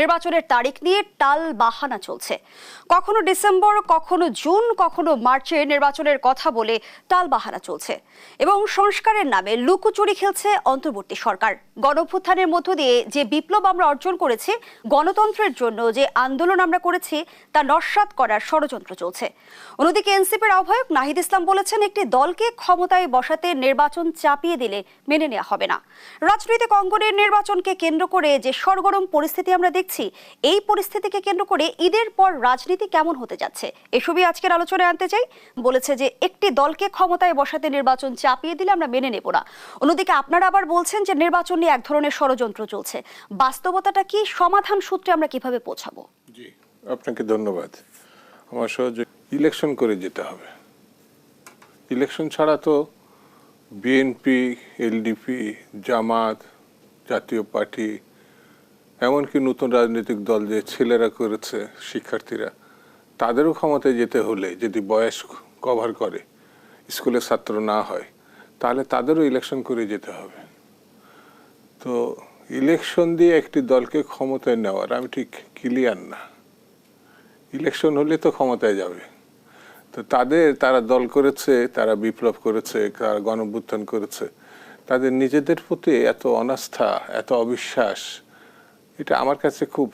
নির্বাচনের তারিখ নিয়ে টাল বাহানা চলছে। কখনো ডিসেম্বর, কখনো জুন, কখনো মার্চে নির্বাচনের কথা বলে টাল বাহানা চলছে। এবং সংস্কারের নামে লুকোচুরি খেলছে অন্তর্বর্তী সরকার। গণভ্যুত্থানের মধ্য দিয়ে যে বিপ্লব আমরা অর্জন করেছি, গণতন্ত্রের জন্য যে আন্দোলন আমরা করেছি, তা নস্বাত করার ষড়যন্ত্র চলছে। অন্যদিকে এনসিপির আহ্বায়ক নাহিদ ইসলাম বলেছেন, একটি দলকে ক্ষমতায় বসাতে নির্বাচন চাপিয়ে দিলে মেনে নেওয়া হবে না। রাজনৈতিক অঙ্গনের নির্বাচনকে কেন্দ্র করে যে সরগরম পরিস্থিতি আমরা দেখছি, এই পরিস্থিতিকে কেন্দ্র করে ঈদের পর রাজনীতি কেমন হতে যাচ্ছে? এসবই আজকের আলোচনায় আনতে চাই। বলেছে যে, একটি দলকে ক্ষমতায় বসাতে নির্বাচন চাপিয়ে দিলে আমরা মেনে নেব না। অন্যদিকে আপনারা আবার বলছেন যে, নির্বাচন নিয়ে এক ধরনের ষড়যন্ত্র চলছে। বাস্তবতাটা কি? সমাধান সূত্রে আমরা কীভাবে পৌঁছাবো? জি, আপনাকে ধন্যবাদ। আমার সহযোগ, ইলেকশন করে যেতে হবে। ইলেকশন ছাড়া তো বিএনপি, এলডিপি, জামাত, জাতীয় পার্টি এমনকি নতুন রাজনৈতিক দল যে ছেলেরা করেছে, শিক্ষার্থীরা, তাদেরও ক্ষমতায় যেতে হলে যদি বয়স কভার করে, স্কুলের ছাত্র না হয়, তাহলে তাদেরও ইলেকশন করে যেতে হবে। তো ইলেকশন দিয়ে একটি দলকে ক্ষমতায় নেওয়ার আমি ঠিক ক্লিয়ার না। ইলেকশন হলে তো ক্ষমতায় যাবে। তো তাদের, তারা দল করেছে, তারা বিপ্লব করেছে, তারা গণভ্যুত্থান করেছে, তাদের নিজেদের প্রতি এত অনাস্থা, এত অবিশ্বাস এটা আমার কাছে খুব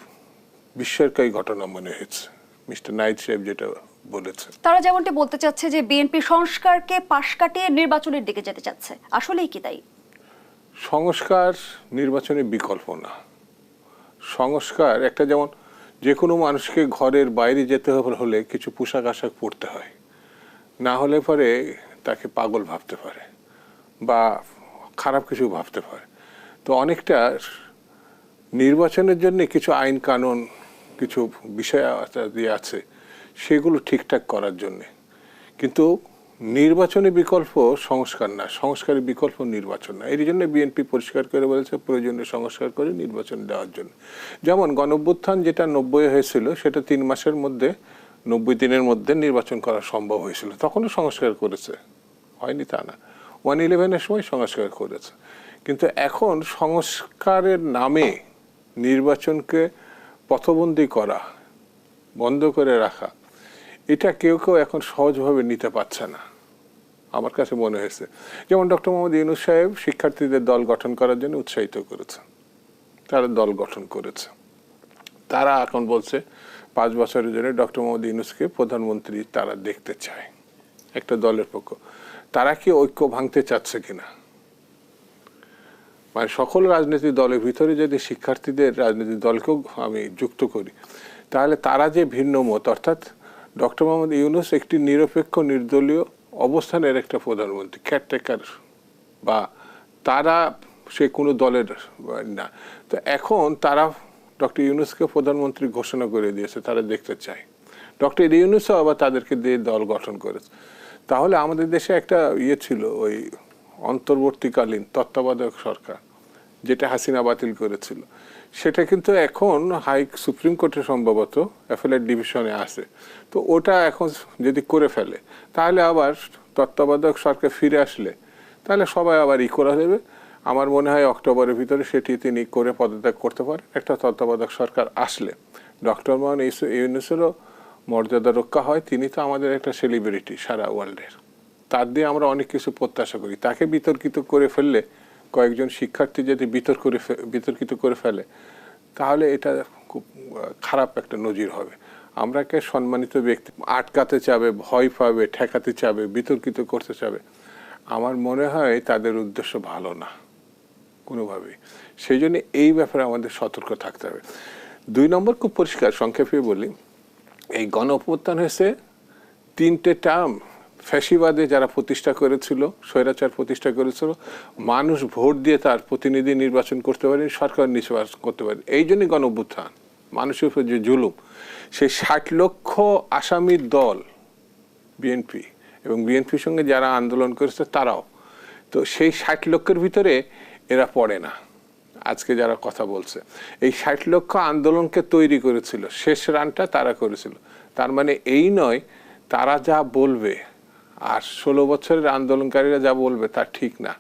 বিস্ময়কারী ঘটনা মনে হয়েছে। মিস্টার নাইট সাহেব যেটা বলেছে তারা যেমনটি বলতে চাচ্ছে যে বিএনপি সংস্কারকে পাশ কাটিয়ে নির্বাচনের দিকে যেতে চাচ্ছে। আসলেই কি তাই? সংস্কার নির্বাচনের বিকল্প না। সংস্কার একটা যেমন যে কোনো মানুষকে ঘরের বাইরে যেতে হলে কিছু পোশাক আশাক পরতে হয়। না হলে পরে তাকে পাগল ভাবতে পারে বা খারাপ কিছু ভাবতে পারে। তো অনেকটা নির্বাচনের জন্য কিছু আইন কানুন, কিছু বিষয় আছে সেগুলো ঠিকঠাক করার জন্যে। কিন্তু নির্বাচনী বিকল্প সংস্কার না, সংস্কারের বিকল্প নির্বাচন না। এর জন্য বিএনপি পরিষ্কার করে বলেছে, প্রয়োজনীয় সংস্কার করে নির্বাচন দেওয়ার জন্য। যেমন গণভ্যুত্থান যেটা নব্বই হয়েছিল, সেটা তিন মাসের মধ্যে, নব্বই দিনের মধ্যে নির্বাচন করা সম্ভব হয়েছিল। তখনও সংস্কার করেছে। হয়নি তা না। ওয়ান ইলেভেনের সময় সংস্কার করেছে। কিন্তু এখন সংস্কারের নামে নির্বাচনকে পথবন্দি করা, বন্ধ করে রাখা, এটা কেউ কেউ এখন সহজভাবে নিতে পারছে না, আমার কাছে মনে হয়েছে। যেমন ডক্টর মোহাম্মদ ইউনুস সাহেব শিক্ষার্থীদের দল গঠন করার জন্য উৎসাহিত করেছে। তারা দল গঠন করেছে। তারা এখন বলছে, পাঁচ বছরের জন্য ডক্টর মোহাম্মদ ইউনুসকে প্রধানমন্ত্রী তারা দেখতে চায়, একটা দলের পক্ষ। তারা কি ঐক্য ভাঙতে চাচ্ছে কিনা? মানে সকল রাজনৈতিক দলের ভিতরে যদি শিক্ষার্থীদের রাজনৈতিক দলকেও আমি যুক্ত করি, তাহলে তারা যে ভিন্ন মত, অর্থাৎ ডক্টর মোহাম্মদ ইউনুস একটি নিরপেক্ষ, নির্দলীয় অবস্থানের একটা প্রধানমন্ত্রী ক্যারটেকার বা তারা সে কোনো দলের না। তো এখন তারা ডক্টর ইউনুসকে প্রধানমন্ত্রী ঘোষণা করে দিয়েছে, তারা দেখতে চায়। ডক্টর ইউনুসও আবার তাদেরকে দিয়ে দল গঠন করেছে। তাহলে আমাদের দেশে একটা ইয়ে ছিল, ওই অন্তর্বর্তীকালীন তত্ত্বাবধায়ক সরকার। যেটা হাসিনা বাতিল করেছিল। সেটা কিন্তু এখন হাই সুপ্রিম কোর্টে সম্ভবত অ্যাফেলেট ডিভিশনে আছে। তো ওটা এখন যদি করে ফেলে, তাহলে আবার তত্ত্বাবধায়ক সরকার ফিরে আসলে, তাহলে সবাই আবার ই করা দেবে আমার মনে হয় অক্টোবরের ভিতরে সেটি তিনি করে পদত্যাগ করতে পারেন। একটা তত্ত্বাবধায়ক সরকার আসলে, ডক্টর মোহন ইউনুসেরও মর্যাদা রক্ষা হয়। তিনি তো আমাদের একটা সেলিব্রিটি সারা ওয়ার্ল্ডের। তার দিয়ে আমরা অনেক কিছু প্রত্যাশা করি। তাকে বিতর্কিত করে ফেললে কয়েকজন শিক্ষার্থী যদি বিতর্ক করে বিতর্কিত করে ফেলে, তাহলে এটা খুব খারাপ একটা নজির হবে। আমরা কে সম্মানিত ব্যক্তি, আটকাতে চাবে, ভয় পাবে, ঠেকাতে চাবে, বিতর্কিত করতে চাবে, আমার মনে হয় তাদের উদ্দেশ্য ভালো না, কোনোভাবেই। সেই জন্য এই ব্যাপারে আমাদের সতর্ক থাকতে হবে। দুই নম্বর খুব পরিষ্কার, সংক্ষেপে বলি, এই গণ অভ্যুত্থান হয়েছে তিনটে টার্ম ফ্যাসিবাদে যারা প্রতিষ্ঠা করেছিল, স্বৈরাচার প্রতিষ্ঠা করেছিল, মানুষ ভোট দিয়ে তার প্রতিনিধি নির্বাচন করতে পারেন, সরকার নির্বাচন করতে পারেন। এই জন্যই গণ অভ্যুত্থান মানুষের উপর যে জুলুম। সেই ষাট লক্ষ আসামির দল বিএনপি এবং বিএনপির সঙ্গে যারা আন্দোলন করেছে তারাও। তো সেই ষাট লক্ষের ভিতরে এরা পড়ে না। আজকে যারা কথা বলছে, এই ষাট লক্ষ আন্দোলনকে তৈরি করেছিল, শেষ রানটা তারা করেছিল। তার মানে এই নয়, তারা যা বলবে আর ষোলো বছরের আন্দোলনকারীরা যা বলবে তা ঠিক না।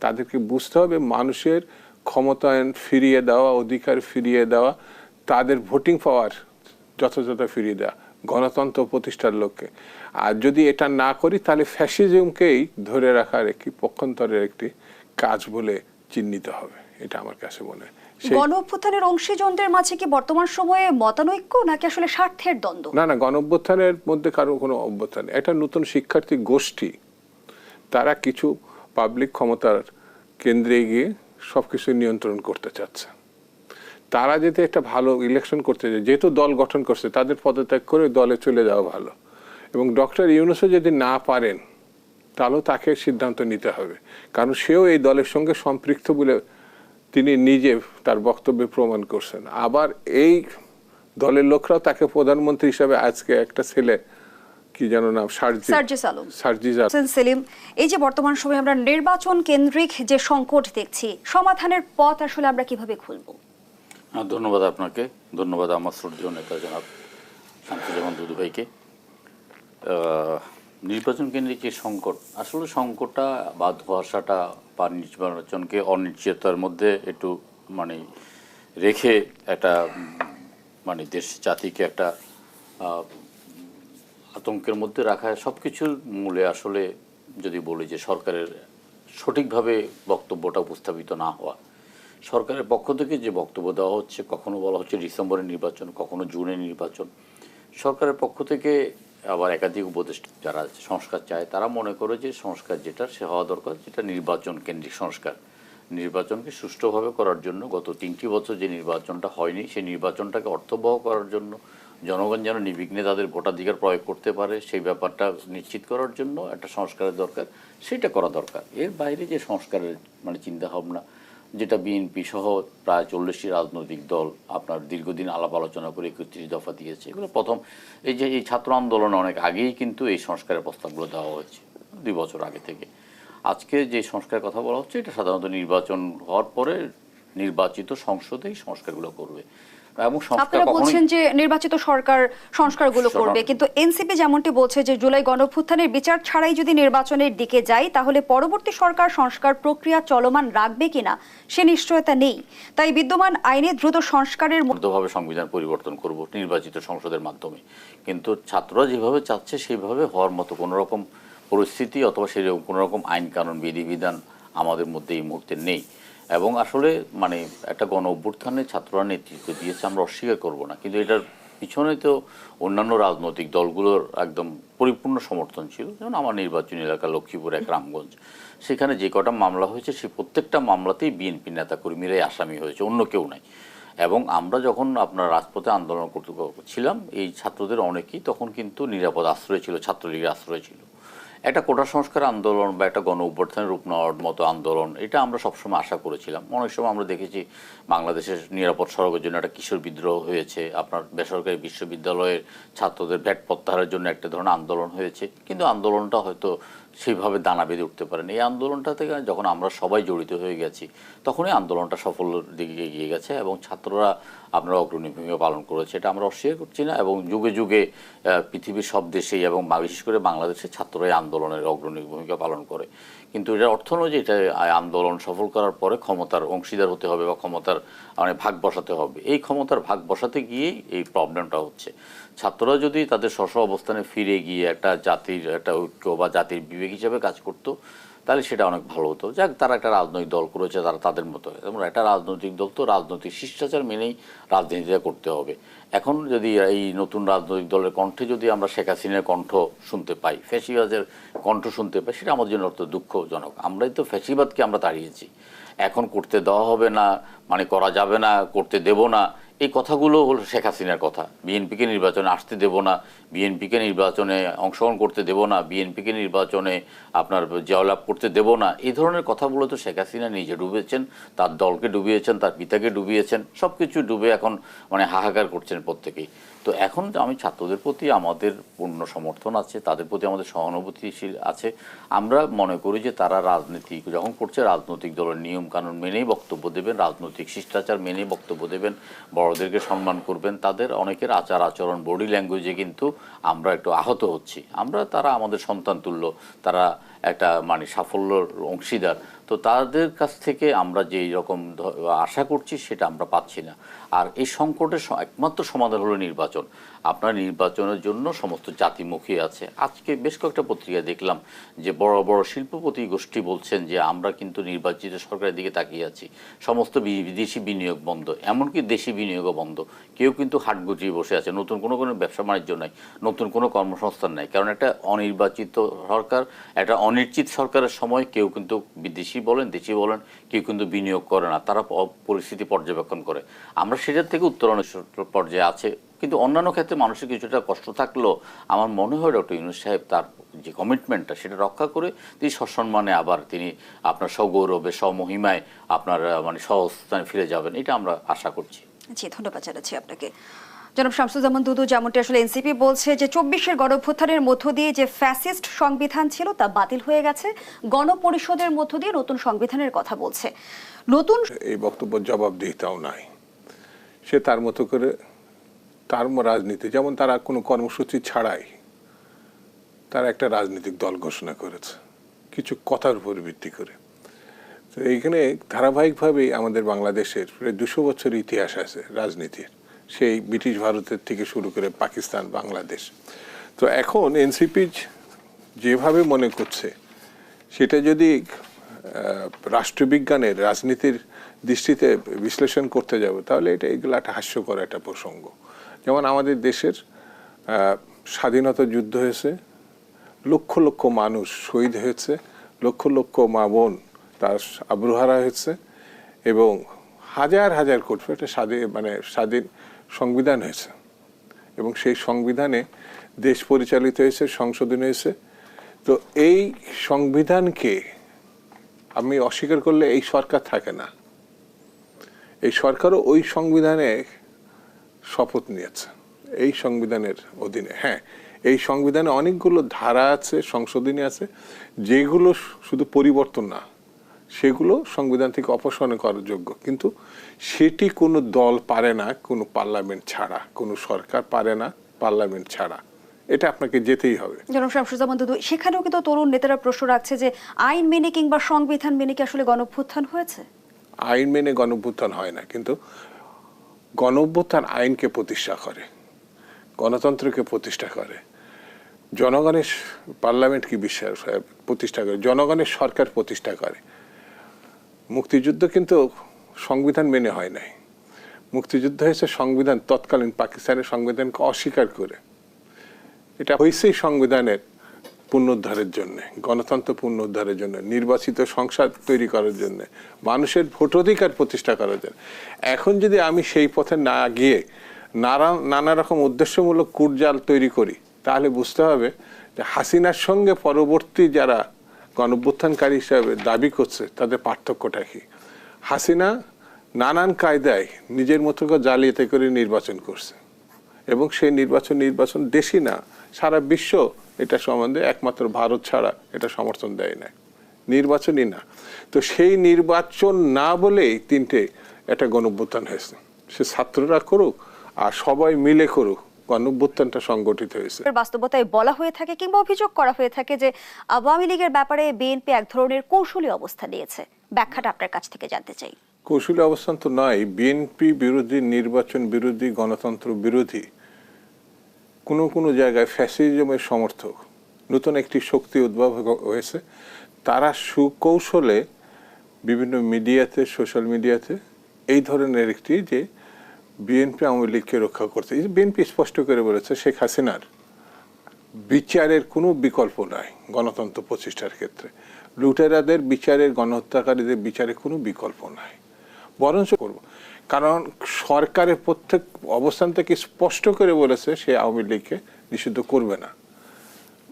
তাদেরকে বুঝতে হবে মানুষের ক্ষমতায়ন ফিরিয়ে দেওয়া, অধিকার ফিরিয়ে দেওয়া, তাদের ভোটিং পাওয়ার যথাযথ ফিরিয়ে দেওয়া, গণতন্ত্র প্রতিষ্ঠার লক্ষ্যে। আর যদি এটা না করি, তাহলে ফ্যাসিজমকেই ধরে রাখার একটি পক্ষান্তরের একটি কাজ বলে চিহ্নিত হবে, এটা আমার কাছে মনে হয়। গণ অভ্যুত্থানের অংশীজনদের মাঝে কি বর্তমান সময়ে মতানৈক্য নাকি আসলে স্বার্থের দ্বন্দ্ব? না না গণ অভ্যুত্থানের মধ্যে কারও কোনো অভ্যুত্থান। এটা নতুন শিক্ষার্থী গোষ্ঠী তারা কিছু পাবলিক ক্ষমতার কেন্দ্রে গিয়ে সবকিছু নিয়ন্ত্রণ করতে চাচ্ছে। তারা যদি একটা ভালো ইলেকশন করতে যায় যেহেতু দল গঠন করছে তাদের পদত্যাগ করে দলে চলে যাওয়া ভালো। এবং ডক্টর ইউনুসও যদি না পারেন তাহলেও তাকে সিদ্ধান্ত নিতে হবে। কারণ সেও এই দলের সঙ্গে সম্পৃক্ত বলে তিনি নিজে তার বক্তব্যে প্রমাণ করছেন। আবার এই দলের লোকরাও তাকে প্রধানমন্ত্রী হিসাবে আজকে একটা ছেলে কি যেন নাম সার্জিস আলম সার্জিজ হোসেন সেলিম এই যে বর্তমান সময়ে আমরা নির্বাচন কেন্দ্রিক যে সংকট দেখছি সমাধানের পথ আসলে আমরা কীভাবে খুলবো? হ্যাঁ, ধন্যবাদ আপনাকে। ধন্যবাদ আমার শ্রদ্ধেয় নেতা জনাব শামসুজ্জামান দুদু ভাইকে। আহ, নির্বাচন কেন্দ্রে যে সংকট, আসলে সংকটটা বা ধোয়াশাটা বা নির্বাচনকে অনিশ্চয়তার মধ্যে একটু মানে রেখে একটা মানে দেশ জাতিকে একটা আতঙ্কের মধ্যে রাখা সব কিছুর মূলে আসলে যদি বলি যে সরকারের সঠিকভাবে বক্তব্যটা উপস্থাপিত না হওয়া, সরকারের পক্ষ থেকে যে বক্তব্য দেওয়া হচ্ছে, কখনো বলা হচ্ছে ডিসেম্বরের নির্বাচন, কখনো জুনের নির্বাচন, সরকারের পক্ষ থেকে আবার একাধিক উপদেষ্টা যারা সংস্কার চায়, তারা মনে করে যে সংস্কার যেটা, সে হওয়া দরকার, যেটা নির্বাচন কেন্দ্রিক সংস্কার। নির্বাচনকে সুষ্ঠুভাবে করার জন্য, গত তিনটি বছর যে নির্বাচনটা হয়নি, সেই নির্বাচনটাকে অর্থবহ করার জন্য, জনগণ যেন নির্বিঘ্নে তাদের ভোটাধিকার প্রয়োগ করতে পারে, সেই ব্যাপারটা নিশ্চিত করার জন্য একটা সংস্কারের দরকার, সেটা করা দরকার। এর বাইরে যে সংস্কারের মানে চিন্তা ভাবনা যেটা বিএনপি সহ প্রায় চল্লিশটি রাজনৈতিক দল আপনার দীর্ঘদিন আলাপ আলোচনা করে একত্রিশ দফা দিয়েছে। এগুলো প্রথম, এই যে, এই ছাত্র আন্দোলনে অনেক আগেই কিন্তু এই সংস্কারের প্রস্তাবগুলো দেওয়া হয়েছে, দুই বছর আগে থেকে। আজকে যে সংস্কারের কথা বলা হচ্ছে, এটা সাধারণত নির্বাচন হওয়ার পরে নির্বাচিত সংসদেই সংস্কারগুলো করবে। এবং আপনারা বলছেন যে নির্বাচিত সরকার সংস্কারগুলো করবে কিন্তু এনসিপি যেমনটি বলছে যে জুলাই গণঅভ্যুত্থানের বিচার ছাড়াই যদি নির্বাচনের দিকে যাই তাহলে পরবর্তী সরকার সংস্কার প্রক্রিয়া চলমান রাখবে কিনা সে নিশ্চয়তা নেই। তাই বিদ্যমান আইনে দ্রুত সংস্কারের ম- দ্রুতভাবে সংবিধান পরিবর্তন করব নির্বাচিত সংসদের মাধ্যমে। কিন্তু ছাত্ররা যেভাবে চাচ্ছে সেইভাবে হওয়ার মতো কোনো রকম পরিস্থিতি অথবা সেরকম কোনো রকম আইন কানুন বিধিবিধান আমাদের মধ্যে এই মুহূর্তে নেই। এবং আসলে মানে একটা গণ অভ্যুত্থানে ছাত্ররা নেতৃত্ব দিয়েছে, আমরা অস্বীকার করব না। কিন্তু এটার পিছনে তো অন্যান্য রাজনৈতিক দলগুলোর একদম পরিপূর্ণ সমর্থন ছিল। যেমন আমার নির্বাচনী এলাকা লক্ষ্মীপুর এক রামগঞ্জ। সেখানে যে কটা মামলা হয়েছে সেই প্রত্যেকটা মামলাতেই বিএনপি নেতাকর্মীরাই আসামি হয়েছে, অন্য কেউ নাই। এবং আমরা যখন আপনার রাজপথে আন্দোলন করতে ছিলাম, এই ছাত্রদের অনেকেই তখন কিন্তু নিরাপদ আশ্রয় ছিল, ছাত্রলীগের আশ্রয় ছিল। একটা কোটা সংস্কার আন্দোলন বা একটা গণ অভ্যর্থনের রূপ নেওয়ার মতো আন্দোলন, এটা আমরা সবসময় আশা করেছিলাম। অনেক সময় আমরা দেখেছি বাংলাদেশের নিরাপদ সড়কের জন্য একটা কিশোর বিদ্রোহ হয়েছে, আপনার বেসরকারি বিশ্ববিদ্যালয়ের ছাত্রদের ভ্যাট প্রত্যাহারের জন্য একটা ধরনের আন্দোলন হয়েছে। কিন্তু আন্দোলনটা হয়তো সেইভাবে দানা বেঁধে উঠতে পারেনি। এই আন্দোলনটা থেকে যখন আমরা সবাই জড়িত হয়ে গেছি, তখনই আন্দোলনটা সফলের দিকে এগিয়ে গেছে এবং ছাত্ররা আপনারা অগ্রণী ভূমিকা পালন করেছে। এটা আমরা অস্বীকার করছি না এবং যুগে যুগে পৃথিবীর সব দেশেই এবং বিশেষ করে বাংলাদেশে ছাত্ররা এই আন্দোলনের অগ্রণী ভূমিকা পালন করে। কিন্তু এটার অর্থ নয় যে এটা আন্দোলন সফল করার পরে ক্ষমতার অংশীদার হতে হবে বা ক্ষমতার মানে ভাগ বসাতে হবে। এই ক্ষমতার ভাগ বসাতে গিয়েই এই প্রবলেমটা হচ্ছে। ছাত্ররা যদি তাদের স্ব অবস্থানে ফিরে গিয়ে একটা জাতির, একটা ঐক্য বা জাতির বিবেক হিসেবে কাজ করতো, তাহলে সেটা অনেক ভালো হতো। যাক, তারা একটা রাজনৈতিক দল করেছে, তারা তাদের মতো। এবং একটা রাজনৈতিক দল তো রাজনৈতিক শিষ্টাচার মেনেই রাজনীতিটা করতে হবে। এখন যদি এই নতুন রাজনৈতিক দলের কণ্ঠে যদি আমরা শেখ হাসিনার কণ্ঠ শুনতে পাই, ফ্যাসিবাদের কণ্ঠ শুনতে পাই, সেটা আমাদের জন্য অত দুঃখজনক। আমরাই তো ফ্যাসিবাদকে আমরা তাড়িয়েছি। এখন করতে দেওয়া হবে না মানে করা যাবে না, করতে দেব না এই কথাগুলো হলো শেখ হাসিনার কথা। বিএনপিকে নির্বাচনে আসতে দেব না, বিএনপিকে নির্বাচনে অংশগ্রহণ করতে দেব না, বিএনপিকে নির্বাচনে আপনার জয়লাভ করতে দেব না। এই ধরনের কথাগুলো তো শেখ হাসিনা নিজে ডুবেছেন তার দলকে ডুবিয়েছেন, তার পিতাকে ডুবিয়েছেন সব কিছু ডুবে এখন মানে হাহাকার করছেন প্রত্যেকেই। তো এখন আমি ছাত্রদের প্রতি আমাদের পূর্ণ সমর্থন আছে, তাদের প্রতি আমাদের সহানুভূতিশীল আছে। আমরা মনে করি যে তারা রাজনীতি যখন করছে রাজনৈতিক দলের নিয়ম কানুন মেনেই বক্তব্য দেবেন, রাজনৈতিক শিষ্টাচার মেনেই বক্তব্য দেবেন, বড়দেরকে সম্মান করবেন, তাদের অনেকের আচার আচরণ, বডি ল্যাঙ্গুয়েজে কিন্তু আমরা একটু আহত হচ্ছি। আমরা তারা আমাদের সন্তান তুল্য, তারা একটা মানে সাফল্যর অংশীদার। তো তাদের কাছ থেকে আমরা যে রকম আশা করছি সেটা আমরা পাচ্ছি না। আর এই সংকটের একমাত্র সমাধান হলো নির্বাচন। আপনার নির্বাচনের জন্য সমস্ত জাতিমুখী আছে। আজকে বেশ কয়েকটা পত্রিকা দেখলাম যে বড় বড় শিল্পপতি গোষ্ঠী বলছেন যে, আমরা কিন্তু নির্বাচিত সরকারের দিকে তাকিয়ে আছি। সমস্ত বিদেশি বিনিয়োগ বন্ধ। এমনকি দেশি বিনিয়োগও বন্ধ। কেউ কিন্তু হাট গুটিয়ে বসে আছে। নতুন কোনো কোনো ব্যবসা বাণিজ্য নাই। নতুন কোনো কর্মসংস্থান নাই। কারণ একটা অনির্বাচিত সরকার, একটা অনিশ্চিত সরকারের সময় কেউ কিন্তু বিদেশি বলেন দেশি বলেন, কেউ কিন্তু বিনিয়োগ করে না, তারা পরিস্থিতি পর্যবেক্ষণ করে। আমরা সেটার থেকে উত্তরণের পর্যায়ে আছে। কিন্তু অন্যান্য ক্ষেত্রে মানুষের কিছুটা কষ্ট থাকলেও আমার মনে হয় ডক্টর ইউনুস সাহেব তার যে কমিটমেন্টটা সেটা রক্ষা করে তিনি সসম্মানে আবার তিনি আপনার সগৌরবে স্বমহিমায় আপনার মানে সহস্থানে ফিরে যাবেন, এটা আমরা আশা করছি। জি, ধন্যবাদ জানাচ্ছি আপনাকে। জনাব শামসুজ্জামান দুদু, যেমনটি আসলে এনসিপি বলছে যে চব্বিশের গণভ্যুত্থানের মধ্য দিয়ে যে ফ্যাসিস্ট সংবিধান ছিল তা বাতিল হয়ে গেছে। গণপরিষদের মধ্য দিয়ে নতুন সংবিধানের কথা বলছে। নতুন এই বক্তব্য জবাবদিহিতাও নাই। সে তার মতো করে তার রাজনীতি, যেমন তারা কোনো কর্মসূচি ছাড়াই তারা একটা রাজনৈতিক দল ঘোষণা করেছে, কিছু কথার উপর ভিত্তি করে। তো এইখানে ধারাবাহিকভাবেই আমাদের বাংলাদেশের প্রায় দুশো বছর ইতিহাস আছে রাজনীতির। সেই ব্রিটিশ ভারতের থেকে শুরু করে পাকিস্তান, বাংলাদেশ। তো এখন এনসিপি যেভাবে মনে করছে, সেটা যদি রাষ্ট্রবিজ্ঞানের রাজনীতির দৃষ্টিতে বিশ্লেষণ করতে যাব, তাহলে এটা এগুলো একটা হাস্যকর একটা প্রসঙ্গ। যেমন আমাদের দেশের স্বাধীনতা যুদ্ধ হয়েছে, লক্ষ লক্ষ মানুষ শহীদ হয়েছে, লক্ষ লক্ষ মা বোন তার আব্রুহারা হয়েছে এবং হাজার হাজার কোটি, একটা স্বাধীন মানে স্বাধীন সংবিধান হয়েছে। এবং সেই সংবিধানে দেশ পরিচালিত হয়েছে, সংশোধন হয়েছে। তো এই সংবিধানকে আমি অস্বীকার করলে এই সরকার থাকে না। এই সরকারও ওই সংবিধানে শপথ নিয়েছে। এই সংবিধানের অধীনে হ্যাঁ এই সংবিধানে অনেকগুলো ধারা আছে, সংশোধনী আছে, যেগুলো শুধু পরিবর্তন না সেগুলো সংবিধান থেকে অপসারণ করার যোগ্য। কিন্তু সেটি কোনো দল পারে না কোনো পার্লামেন্ট ছাড়া কোনো সরকার পারে না পার্লামেন্ট ছাড়া। এটা আপনাকে যেতেই হবে। জনাব শামসুজ্জামান দুদু সেখানেও কিন্তু তরুণ নেতারা প্রশ্ন রাখছে যে আইন মেনে কিংবা সংবিধান মেনে কি আসলে গণভ্যুত্থান হয়েছে? আইন মেনে গণভ্যুত্থান হয় না কিন্তু গণভ্যুত্থান আইনকে প্রতিষ্ঠা করে গণতন্ত্রকে প্রতিষ্ঠা করে। জনগণের পার্লামেন্ট কি বিশ্বাস প্রতিষ্ঠা করে? জনগণের সরকার প্রতিষ্ঠা করে। মুক্তিযুদ্ধ কিন্তু সংবিধান মেনে হয় নাই। মুক্তিযুদ্ধ হয়েছে সংবিধান তৎকালীন পাকিস্তানের সংবিধানকে অস্বীকার করে। এটা হয়েছেই সংবিধানের পুনরুদ্ধারের জন্য, গণতন্ত্র পুনরুদ্ধারের জন্য, নির্বাচিত সংসদ তৈরি করার জন্য, মানুষের ভোটাধিকার প্রতিষ্ঠা করার জন্য। এখন যদি আমি সেই পথে না গিয়ে নানা নানা রকম উদ্দেশ্যমূলক কুটজাল তৈরি করি, তাহলে বুঝতে হবে যে হাসিনার সঙ্গে পরবর্তী যারা গণভ্যুত্থানকারী হিসাবে দাবি করছে তাদের পার্থক্যটা কি? হাসিনা নানান কায়দায় নিজের মতো করে জালিয়াতি করে নির্বাচন করছে। এবং সেই নির্বাচন নির্বাচন দেশি না, সারা বিশ্ব এটা সম্বন্ধে একমাত্র ভারত ছাড়া এটা সমর্থন দেয় না। নির্বাচনই না। তো সেই নির্বাচন না বলেই তিনটে একটা গণভ্যুত্থান হয়েছে। সে ছাত্ররা করুক আর সবাই মিলে করুক। গণভ্যুত্থানটা সংগঠিত হয়েছে। বাস্তবতায় বলা হয়ে থাকে কিংবা অভিযোগ করা হয়ে থাকে যে আওয়ামী লীগের ব্যাপারে বিএনপি এক ধরনের কৌশলী অবস্থা নিয়েছে। ব্যাখ্যাটা আপনার কাছ থেকে জানতে চাই। কৌশলী অবস্থান তো নয় বিএনপি বিরোধী নির্বাচন বিরোধী গণতন্ত্র বিরোধী কোনো কোনো জায়গায় ফ্যাসিজমের সমর্থক নতুন একটি শক্তি উদ্ভব হয়েছে। তারা সুকৌশলে বিভিন্ন মিডিয়াতে সোশ্যাল মিডিয়াতে এই ধরনের একটি যে বিএনপি আওয়ামী লীগকে রক্ষা করতে বিএনপি স্পষ্ট করে বলেছে, শেখ হাসিনার বিচারের কোনো বিকল্প নাই গণতন্ত্র প্রতিষ্ঠার ক্ষেত্রে। লুটেরাদের বিচারের, গণহত্যাকারীদের বিচারে কোনো বিকল্প নাই। বরঞ্চ করব। কারণ সরকারের প্রত্যেক অবস্থান থেকে স্পষ্ট করে বলেছে, সে আওয়ামী লীগকে নিষিদ্ধ করবে না।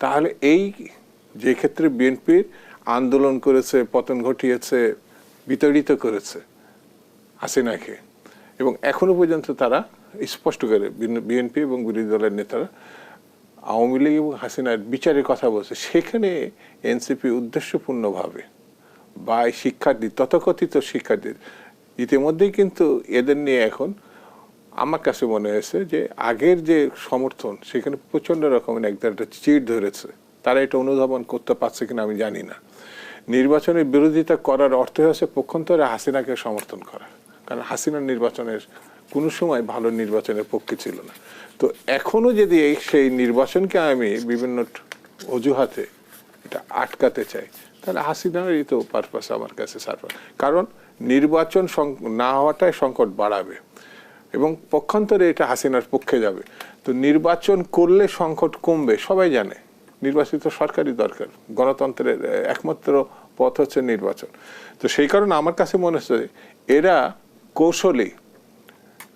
তাহলে এই যে ক্ষেত্রে বিএনপির আন্দোলন করেছে, পতন ঘটিয়েছে, বিতাড়িত করেছে হাসিনাকে এবং এখনও পর্যন্ত তারা স্পষ্ট করে বিএনপি এবং বিরোধী দলের নেতারা আওয়ামী লীগ এবং হাসিনার বিচারের কথা বলছে। সেখানে এনসিপি উদ্দেশ্যপূর্ণভাবে বা শিক্ষার্থী, তথাকথিত শিক্ষার্থী ইতিমধ্যেই কিন্তু এদের নিয়ে এখন আমার কাছে মনে হয়েছে যে আগের যে সমর্থন, সেখানে প্রচণ্ড রকমের একদম একটা চিড় ধরেছে। তারা এটা অনুধাবন করতে পারছে কিনা আমি জানি না। নির্বাচনের বিরোধিতা করার অর্থ হচ্ছে পক্ষান্তরে হাসিনাকে সমর্থন করা। কারণ হাসিনার নির্বাচনের কোনো সময় ভালো নির্বাচনের পক্ষে ছিল না। তো এখনও যদি সেই নির্বাচনকে আমি বিভিন্ন অজুহাতে এটা আটকাতে চাই, তাহলে হাসিনারই তো পারপাস আমার কাছে সারপাস কারণ নির্বাচন না হওয়াটাই সংকট বাড়াবে এবং পক্ষান্তরে এটা হাসিনার পক্ষে যাবে। তো নির্বাচন করলে সংকট কমবে, সবাই জানে। নির্বাচিত সরকারই দরকার। গণতন্ত্রের একমাত্র পথ হচ্ছে নির্বাচন। তো সেই কারণে আমার কাছে মনে হচ্ছে এরা কৌশলী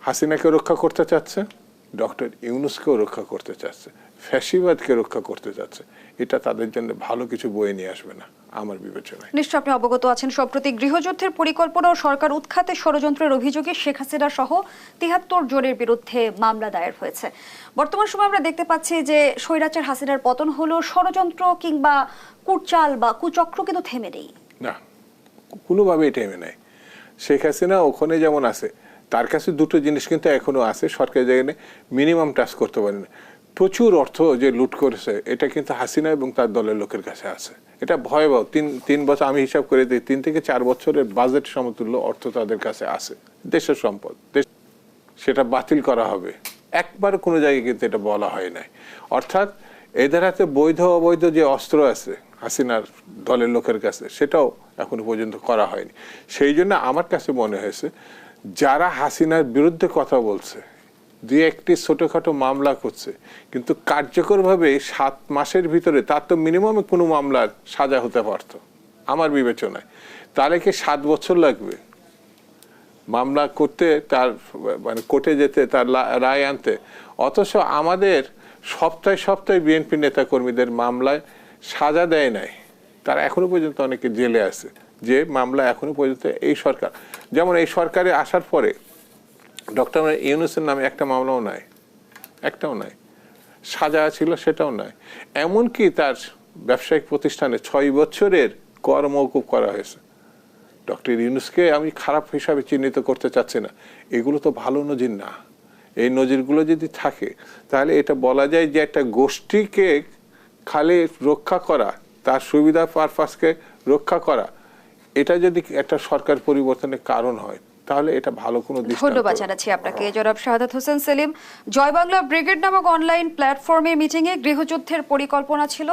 হাসিনাকে রক্ষা করতে চাচ্ছে ডক্টর ইউনুসকেও রক্ষা করতে চাচ্ছে ফ্যাসিবাদকে রক্ষা করতে চাচ্ছে এটা তাদের জন্য ভালো কিছু বয়ে নিয়ে আসবে না আমার বিবেচনায়। নিশ্চয় আপনি অবগত আছেন সম্প্রতি গৃহযুদ্ধের পরিকল্পনা ও সরকার উৎখাতে ষড়যন্ত্রের অভিযোগে শেখ হাসিনা সহ তিহাত্তর জনের বিরুদ্ধে মামলা দায়ের হয়েছে। বর্তমান সময় আমরা দেখতে পাচ্ছি যে স্বৈরাচার হাসিনার পতন হলো ষড়যন্ত্র কিংবা কুটচাল বা কুচক্র কিন্তু থেমে নেই। না কোনোভাবেই টেমে নেয় শেখ হাসিনা ওখানে যেমন আছে, তার কাছে দুটো জিনিস কিন্তু এখনও আছে, সরকারি জায়গায় মিনিমাম টাচ করতে পারে না। প্রচুর অর্থ যে লুট করেছে, এটা কিন্তু হাসিনা এবং তার দলের লোকের কাছে আছে। এটা ভয়াবহ, তিন তিন বছর, আমি হিসাব করে দিই, তিন থেকে চার বছরের বাজেট সমতুল্য অর্থ তাদের কাছে আছে। দেশের সম্পদ, দেশ, সেটা বাতিল করা হবে। একবার কোনো জায়গায় কিন্তু এটা বলা হয় নাই। অর্থাৎ এদের হাতে বৈধ অবৈধ যে অস্ত্র আছে হাসিনার দলের লোকের কাছে, সেটাও এখনও পর্যন্ত করা হয়নি। সেই জন্য আমার কাছে মনে হয়েছে, যারা হাসিনার বিরুদ্ধে কথা বলছে, দুই একটি ছোটোখাটো মামলা করছে, কিন্তু কার্যকরভাবে সাত মাসের ভিতরে তার তো মিনিমাম কোনো মামলার সাজা হতে পারতো, আমার বিবেচনায়। তাহলে কি সাত বছর লাগবে? মামলা করতে তার মানে কোর্টে যেতে তার রায় আনতে। অথচ আমাদের সপ্তাহে সপ্তাহে বিএনপি নেতাকর্মীদের মামলায় সাজা দেয় নাই। তারা এখনও পর্যন্ত অনেকে জেলে আছে, যে মামলা এখনও পর্যন্ত এই সরকার। যেমন এই সরকারে আসার পরে ডক্টর ইউনুসের নামে একটা মামলাও নাই, একটাও নাই। সাজা ছিল সেটাও নাই। এমনকি তার ব্যবসায়িক প্রতিষ্ঠানে ছয় বছরের কর করা হয়েছে। ডক্টর ইউনুসকে আমি খারাপ হিসাবে চিহ্নিত করতে চাচ্ছি না। এগুলো তো ভালো নজির না। এই নজিরগুলো যদি থাকে, তাহলে এটা বলা যায় যে একটা গোষ্ঠীকে খালি রক্ষা করা তার সুবিধা পারপাসকে রক্ষা করা এটা যদি একটা সরকার পরিবর্তনের কারণ হয় তাহলে এটা ভালো কোনো ধন্যবাদ জানাচ্ছি আপনাকে জনাব শাহাদাত হোসেন সেলিম। জয় বাংলা ব্রিগেড নামক অনলাইন প্ল্যাটফর্মে মিটিংয়ে গৃহযুদ্ধের পরিকল্পনা ছিল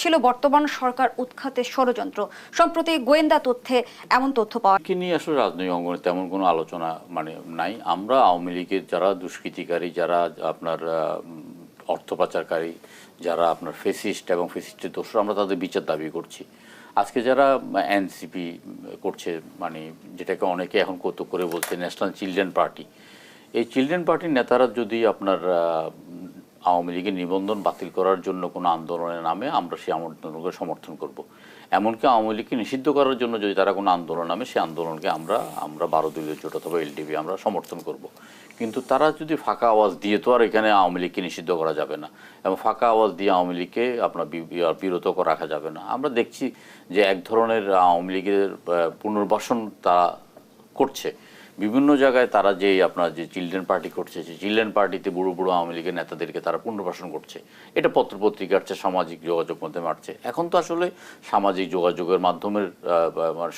ছিল বর্তমান সরকার উৎখাতের ষড়যন্ত্র। সম্প্রতি গোয়েন্দা তথ্যে এমন তথ্য পাওয়া কি নিয়ে আসলে রাজনৈতিক অঙ্গনে তেমন কোনো আলোচনা মানে নাই। আমরা আওয়ামী লীগের যারা দুষ্কৃতিকারী যারা আপনার আহ, অর্থ পাচারকারী যারা আপনার ফেসিস্ট এবং ফেসিস্টের দোষরা, আমরা তাদের বিচার দাবি করছি আজকে যারা এনসিপি করছে মানে যেটাকে অনেকে এখন কৌতুক করে বলছে ন্যাশনাল চিলড্রেন পার্টি এই চিলড্রেন পার্টির নেতারা যদি আপনার আওয়ামী লীগের নিবন্ধন বাতিল করার জন্য কোনো আন্দোলনের নামে আমরা সেই আন্দোলনকে সমর্থন করব। এমনকি আওয়ামী লীগকে নিষিদ্ধ করার জন্য যদি তারা কোনো আন্দোলন নামে সেই আন্দোলনকে আমরা আমরা বারো দলীয় জোট অথবা এলডিপি আমরা সমর্থন করব। কিন্তু তারা যদি ফাঁকা আওয়াজ দিয়ে, তো আর এখানে আওয়ামী লীগকে নিষিদ্ধ করা যাবে না। এবং ফাঁকা আওয়াজ দিয়ে আওয়ামী লীগকে আপনার বিরত রাখা যাবে না। আমরা দেখছি যে এক ধরনের আওয়ামী লীগের পুনর্বাসন তারা করছে। বিভিন্ন জায়গায় তারা যে আপনার যে চিলড্রেন পার্টি করছে যে চিলড্রেন পার্টিতে বুড়ো বুড়ো আওয়ামী লীগের নেতাদেরকে তারা পুনর্বাসন করছে। এটা পত্রপত্রিকা আসছে সামাজিক যোগাযোগ মাধ্যমে আসছে এখন তো আসলে সামাজিক যোগাযোগের মাধ্যমের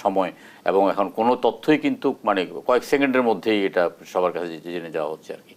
সময় এবং এখন কোনো তথ্যই কিন্তু মানে কয়েক সেকেন্ডের মধ্যেই এটা সবার কাছে জেনে যাওয়া হচ্ছে আর কি।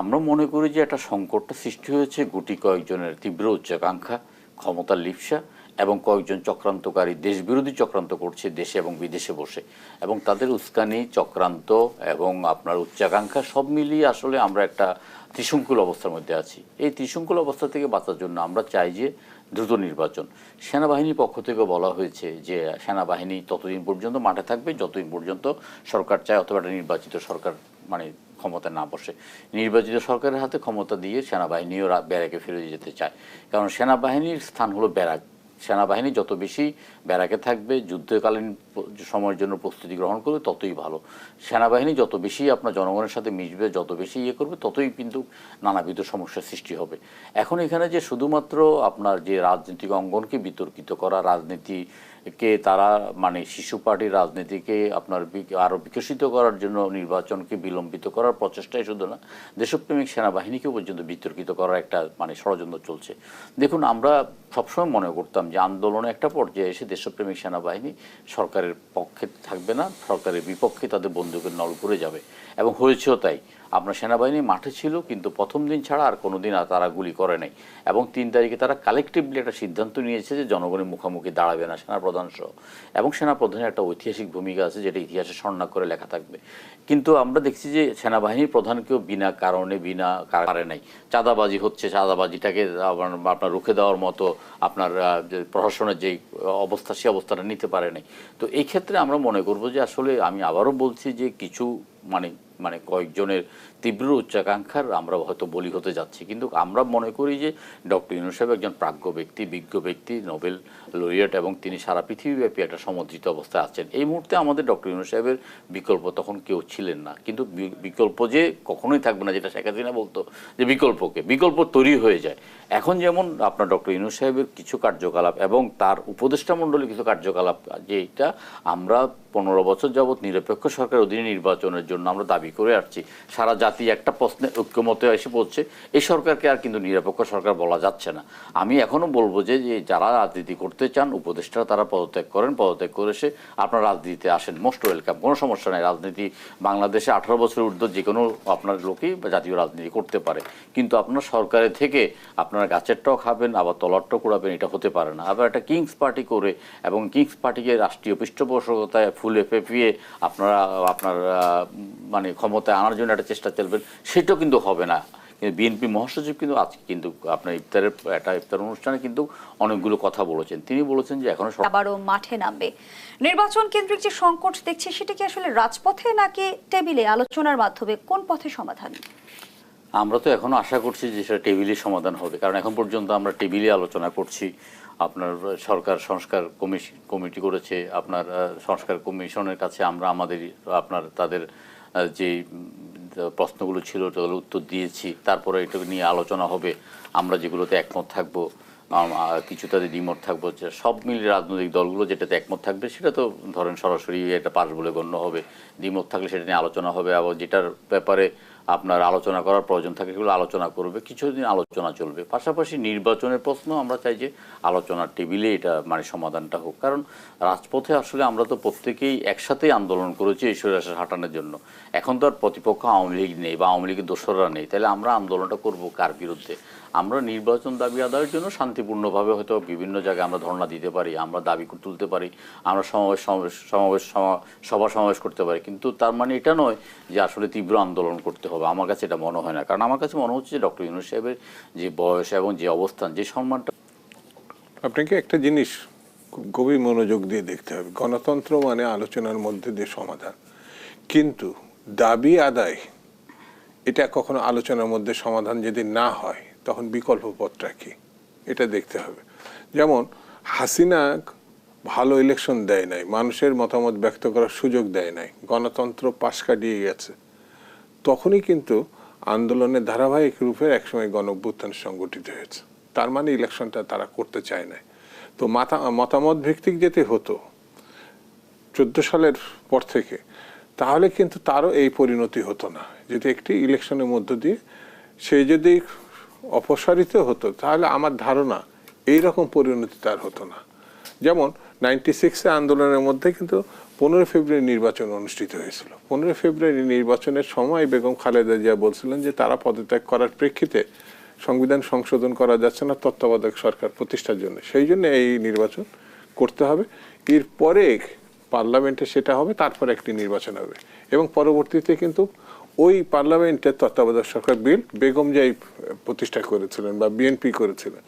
আমরা মনে করি যে একটা সংকটটা সৃষ্টি হয়েছে, গুটি কয়েকজনের তীব্র উচ্চাকাঙ্ক্ষা, ক্ষমতার লিপসা এবং কয়েকজন চক্রান্তকারী, দেশবিরোধী চক্রান্ত করছে দেশে এবং বিদেশে বসে। এবং তাদের উস্কানি, চক্রান্ত এবং আপনার উচ্চাকাঙ্ক্ষা সব মিলিয়ে আসলে আমরা একটা ত্রিশঙ্কুল অবস্থার মধ্যে আছি। এই ত্রিশঙ্কুল অবস্থা থেকে বাঁচার জন্য আমরা চাই যে দ্রুত নির্বাচন। সেনাবাহিনীর পক্ষ থেকে বলা হয়েছে যে সেনাবাহিনী ততদিন পর্যন্ত মাঠে থাকবে, যতদিন পর্যন্ত সরকার চায় অথবা একটা নির্বাচিত সরকার মানে ক্ষমতা না বসে। নির্বাচিত সরকারের হাতে ক্ষমতা দিয়ে সেনাবাহিনীও ব্যারাকে ফিরে যেতে চায়। কারণ সেনাবাহিনীর স্থান হলো ব্যারাক। সেনাবাহিনী যত বেশি ব্যারাকে থাকবে, যুদ্ধকালীন সময়ের জন্য প্রস্তুতি গ্রহণ করবে, ততই ভালো। সেনাবাহিনী যত বেশি আপনার জনগণের সাথে মিশবে, যত বেশি ইয়ে করবে, ততই কিন্তু নানাবিধ সমস্যার সৃষ্টি হবে। এখন এখানে যে শুধুমাত্র আপনার যে রাজনৈতিক অঙ্গনকে বিতর্কিত করা রাজনীতিকে তারা মানে শিশু পার্টির রাজনীতিকে আপনার বি- আরও বিকশিত করার জন্য নির্বাচনকে বিলম্বিত করার প্রচেষ্টাই শুধু না, দেশপ্রেমিক সেনাবাহিনীকেও পর্যন্ত বিতর্কিত করার একটা মানে ষড়যন্ত্র চলছে। দেখুন, আমরা সবসময় মনে করতাম যে আন্দোলনে একটা পর্যায়ে এসে দেশপ্রেমিক সেনাবাহিনী সরকারের পক্ষে থাকবে না, সরকারের বিপক্ষে তাদের বন্দুকের নল করে যাবে। এবং হয়েছেও তাই। আপনার সেনাবাহিনী মাঠে ছিল, কিন্তু প্রথম দিন ছাড়া আর কোনো দিন তারা গুলি করে নাই। এবং তিন তারিখে তারা কালেকটিভলি একটা সিদ্ধান্ত নিয়েছে যে জনগণের মুখোমুখি দাঁড়াবে না, সেনাপ্রধান সহ। এবং সেনাপ্রধানের একটা ঐতিহাসিক ভূমিকা আছে, যেটা ইতিহাসে স্বর্ণা করে লেখা থাকবে। কিন্তু আমরা দেখছি যে সেনাবাহিনীর প্রধানকেও বিনা কারণে বিনা কারণে নাই। চাঁদাবাজি হচ্ছে, চাঁদাবাজিটাকে আপনার রুখে দেওয়ার মতো আপনার প্রশাসনের যে অবস্থা, সে অবস্থাটা নিতে পারে নাই। তো এই ক্ষেত্রে আমরা মনে করব যে আসলে আমি আবারও বলছি যে কিছু মানে মানে কয়েকজনের তীব্র উচ্চাকাঙ্ক্ষার আমরা হয়তো বলি হতে যাচ্ছি। কিন্তু আমরা মনে করি যে ডক্টর ইউনুস সাহেব একজন প্রাজ্ঞ ব্যক্তি, বিজ্ঞ ব্যক্তি, নোবেল লরিয়েট এবং তিনি সারা পৃথিবীব্যাপী একটা সমর্থিত অবস্থায় আছেন। এই মুহূর্তে আমাদের ডক্টর ইউনুস সাহেবের বিকল্প তখন কেউ ছিলেন না। কিন্তু বিকল্প যে কখনোই থাকবে না, যেটা শেখ হাসিনা বলতো, যে বিকল্পকে, বিকল্প তৈরি হয়ে যায়। এখন যেমন আপনার ডক্টর ইউনুস সাহেবের কিছু কার্যকলাপ এবং তার উপদেষ্টা মণ্ডলী কিছু কার্যকলাপ, যেটা আমরা পনেরো বছর যাবৎ নিরপেক্ষ সরকার অধীনে নির্বাচনের জন্য আমরা দাবি করে আসছি। সারা জাতি একটা প্রশ্নে ঐক্যমতে এসে পড়ছে। এই সরকারকে আর কিন্তু নিরপেক্ষ সরকার বলা যাচ্ছে না। আমি এখনও বলব যে যারা রাজনীতি করতে চান উপদেষ্টা তারা পদত্যাগ করেন, পদত্যাগ করে এসে আপনার রাজনীতিতে আসেন। মোস্ট ওয়েলকাম, কোনো সমস্যা নেই। রাজনীতি বাংলাদেশে আঠারো বছরের ঊর্ধ্ব যে কোনো আপনার লোকই জাতীয় রাজনীতি করতে পারে। কিন্তু আপনার সরকারের থেকে আপনারা গাছেরটাও খাবেন, আবার তলারটাও কুড়াবেন এটা হতে পারে না। আবার একটা কিংস পার্টি করে এবং কিংস পার্টিকে রাষ্ট্রীয় পৃষ্ঠপোষকতায় ফুলে ফেপিয়ে আপনারা আপনার মানে ক্ষমতায় আনার জন্য একটা চেষ্টা চলবেন সেটাও কিন্তু হবে না। কিন্তু বিএনপি মহাসচিব কিন্তু আজকে কিন্তু আপনার ইফতারের একটা ইফতার অনুষ্ঠানে কিন্তু অনেকগুলো কথা বলেছেন। তিনি বলেছেন যে এখনও আবারও মাঠে নামবে। নির্বাচন কেন্দ্রিক যে সংকট দেখছি সেটা কি আসলে রাজপথে নাকি টেবিলে? আলোচনার মাধ্যমে কোন পথে সমাধান? আমরা তো এখনও আশা করছি যে সেটা টেবিলে সমাধান হবে। কারণ এখন পর্যন্ত আমরা টেবিলে আলোচনা করছি। আপনার সরকার সংস্কার কমিটি করেছে, আপনার সংস্কার কমিশনের কাছে আমরা আমাদের আপনার, তাদের যে প্রশ্নগুলো ছিল সেগুলো উত্তর দিয়েছি। তারপরে এটা নিয়ে আলোচনা হবে। আমরা যেগুলোতে একমত থাকব কিছু তাদের দ্বিমত থাকব সব মিলিয়ে রাজনৈতিক দলগুলো যেটাতে একমত থাকবে, সেটা তো ধরেন সরাসরি এটা পাশ বলে গণ্য হবে। দ্বিমত থাকলে সেটা নিয়ে আলোচনা হবে। আবার যেটার ব্যাপারে আপনার আলোচনা করার প্রয়োজন থাকে, সেগুলো আলোচনা করবে, কিছুদিন আলোচনা চলবে। পাশাপাশি নির্বাচনের প্রশ্ন আমরা চাই যে আলোচনার টেবিলে এটা মানে সমাধানটা হোক। কারণ রাজপথে আসলে আমরা তো প্রত্যেকেই একসাথেই আন্দোলন করেছি এই স্বৈরাচার হাঁটানোর জন্য। এখন তো আর প্রতিপক্ষ আওয়ামী লীগ নেই বা আওয়ামী লীগের দোসররা নেই। তাহলে আমরা আন্দোলনটা করব কার বিরুদ্ধে? আমরা নির্বাচন দাবি আদায়ের জন্য শান্তিপূর্ণভাবে হয়তো বিভিন্ন জায়গায় আমরা ধর্ণা দিতে পারি, আমরা দাবি তুলতে পারি, আমরা সমাবেশ সমাবেশ, সভা সমাবেশ করতে পারি। কিন্তু তার মানে এটা নয় যে আসলে তীব্র আন্দোলন করতে হবে। আমার কাছে এটা মনে হয় না। কারণ আমার কাছে মনে হচ্ছে যে ডক্টর ইউনুস সাহেবের যে বয়স এবং যে অবস্থান, যে সম্মানটা আপনাকে একটা জিনিস খুব গভীর মনোযোগ দিয়ে দেখতে হবে। গণতন্ত্র মানে আলোচনার মধ্যে দিয়ে সমাধান। কিন্তু দাবি আদায়, এটা কখনো আলোচনার মধ্যে সমাধান যদি না হয়, তখন বিকল্প পথটা কি? এটা দেখতে হবে। যেমন, হাসিনা ভালো ইলেকশন দেয় নাই, মানুষের মতামত ব্যক্ত করার সুযোগ দেয় নাই, গণতন্ত্র পাশ কাটিয়ে গেছে। তখনই কিন্তু আন্দোলনের ধারাবাহিক রূপে একসময় গণ অভ্যুত্থান সংগঠিত হয়েছে। তার মানে ইলেকশনটা তারা করতে চায় না তো মাথা, মতামত ভিত্তিক যেতে হতো চোদ্দ সালের পর থেকে, তাহলে কিন্তু তারও এই পরিণতি হতো না। যদি একটি ইলেকশনের মধ্য দিয়ে সে যদি অপসারিত হতো, তাহলে আমার ধারণা এই রকম পরিণতি তার হতো না। যেমন নাইনটি সিক্সে আন্দোলনের মধ্যে কিন্তু পনেরো ফেব্রুয়ারি নির্বাচন অনুষ্ঠিত হয়েছিল। পনেরো ফেব্রুয়ারি নির্বাচনের সময় বেগম খালেদা জিয়া বলছিলেন যে তারা পদত্যাগ করার প্রেক্ষিতে সংবিধান সংশোধন করা যাচ্ছে না, তত্ত্বাবধায়ক সরকার প্রতিষ্ঠার জন্য। সেই জন্য এই নির্বাচন করতে হবে। এরপরে পার্লামেন্টে সেটা হবে, তারপর একটি নির্বাচন হবে। এবং পরবর্তীতে কিন্তু ওই পার্লামেন্টের তত্ত্বাবধায়ক সরকার বিল বেগম জাই প্রতিষ্ঠা করেছিলেন বা বিএনপি করেছিলেন।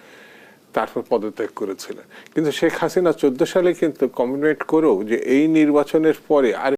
তারপর পদত্যাগ করেছিলেন কিন্তু শেখ হাসিনা চোদ্দ সালে কিন্তু কমিটমেন্ট করেও যে এই নির্বাচনের পরে আর